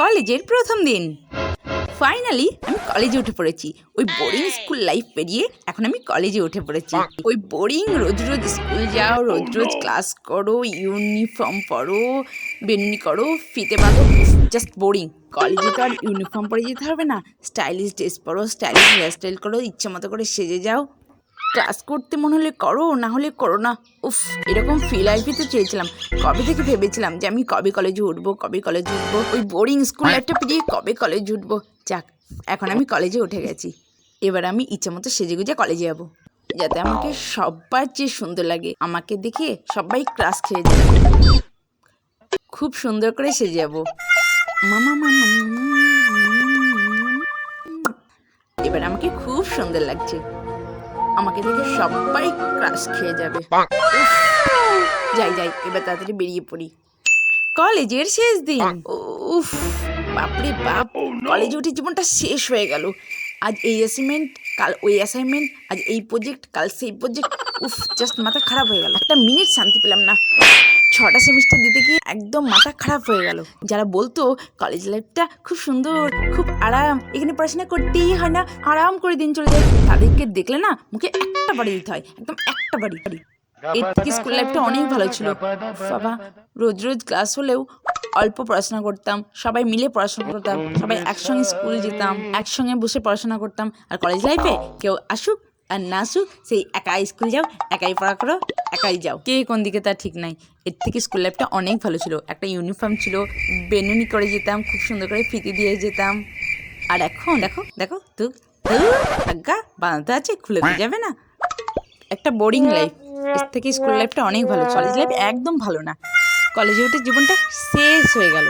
কলেজের প্রথম দিন। ফাইনালি আমি কলেজে উঠে পড়েছি। ওই বোরিং স্কুল লাইফ পেরিয়ে এখন আমি কলেজে উঠে পড়েছি। ওই বোরিং রোজ রোজ স্কুল যাও রোজ রোজ ক্লাস করো ইউনিফর্ম পরো বেনুনি করো ফিতে বাঁধো জাস্ট বোরিং কলেজে তো আর ইউনিফর্ম পরে যেতে হবে না। স্টাইলিশ ড্রেস পরো স্টাইলিশ হেয়ারস্টাইল করো ইচ্ছে মতো করে সেজে যাও। ক্লাস করতে মনে হলে করো না হলে করো না উফ এরকম ফিল তো চেয়েছিলাম কবে থেকে ভেবেছিলাম যে আমি কবে কলেজে উঠবো কবে কলেজে উঠবো ওই বোরিং স্কুল একটা পেরিয়ে কবে কলেজে উঠবো যাক এখন আমি কলেজে উঠে গেছি এবার আমি ইচ্ছে মতো সেজে গুজে কলেজে যাব যাতে আমাকে সবার চেয়ে সুন্দর লাগে আমাকে দেখে সবাই ক্লাস খেয়ে যাবে খুব সুন্দর করে সেজে যাব মামা মামা এবার আমাকে খুব সুন্দর লাগছে আমাকে দেখে সবাই ক্রাশ খেয়ে যাবে। যাই যাই এবার তাড়াতাড়ি বেরিয়ে পড়ি। কলেজের শেষ দিন। উফ বাপরে বাপ কলেজে উঠে জীবনটা শেষ হয়ে গেল। আজ এই অ্যাসাইনমেন্ট কাল ওই অ্যাসাইনমেন্ট আজ এই প্রজেক্ট কাল সেই প্রজেক্ট উফ জাস্ট মাথা খারাপ হয়ে গেল। একটা মিনিট শান্তি পেলাম না। ছটা সেমিস্টার দিতে গিয়ে একদম মাথা খারাপ হয়ে গেল। যারা বলতো কলেজ লাইফটা খুব সুন্দর, খুব আরাম, এখানে পড়াশোনা করতেই হয় না আরাম করে দিন চলে যায়। তাদেরকে দেখলে না, মুখে একটা বাড়ি দিতে হয়, একদম একটা বাড়ি। বাড়ি এর থেকে স্কুল লাইফটা অনেক ভালো ছিল। বাবা, রোজ রোজ ক্লাস হলেও অল্প পড়াশোনা করতাম, সবাই মিলে পড়াশোনা করতাম, সবাই একসঙ্গে স্কুল যেতাম, একসঙ্গে বসে পড়াশোনা করতাম। আর কলেজ লাইফে কেউ আসুক আর না আসুক সেই একাই স্কুল যাও, একাই পড়া করো, একাই যাও। কে কোন দিকে তা ঠিক নাই? এর থেকে স্কুল লাইফটা অনেক ভালো ছিল। একটা ইউনিফর্ম ছিল, বেনুনি করে যেতাম, খুব সুন্দর করে ফিতে দিয়ে যেতাম। আর এখন, দেখো দেখো তুই আজ্ঞা বাঁধতে আছে, খুলে দিয়ে যাবে না। একটা বোরিং লাইফ এর থেকে স্কুল লাইফটা অনেক ভালো। কলেজ লাইফ একদম ভালো না। কলেজে উঠে জীবনটা শেষ হয়ে গেল।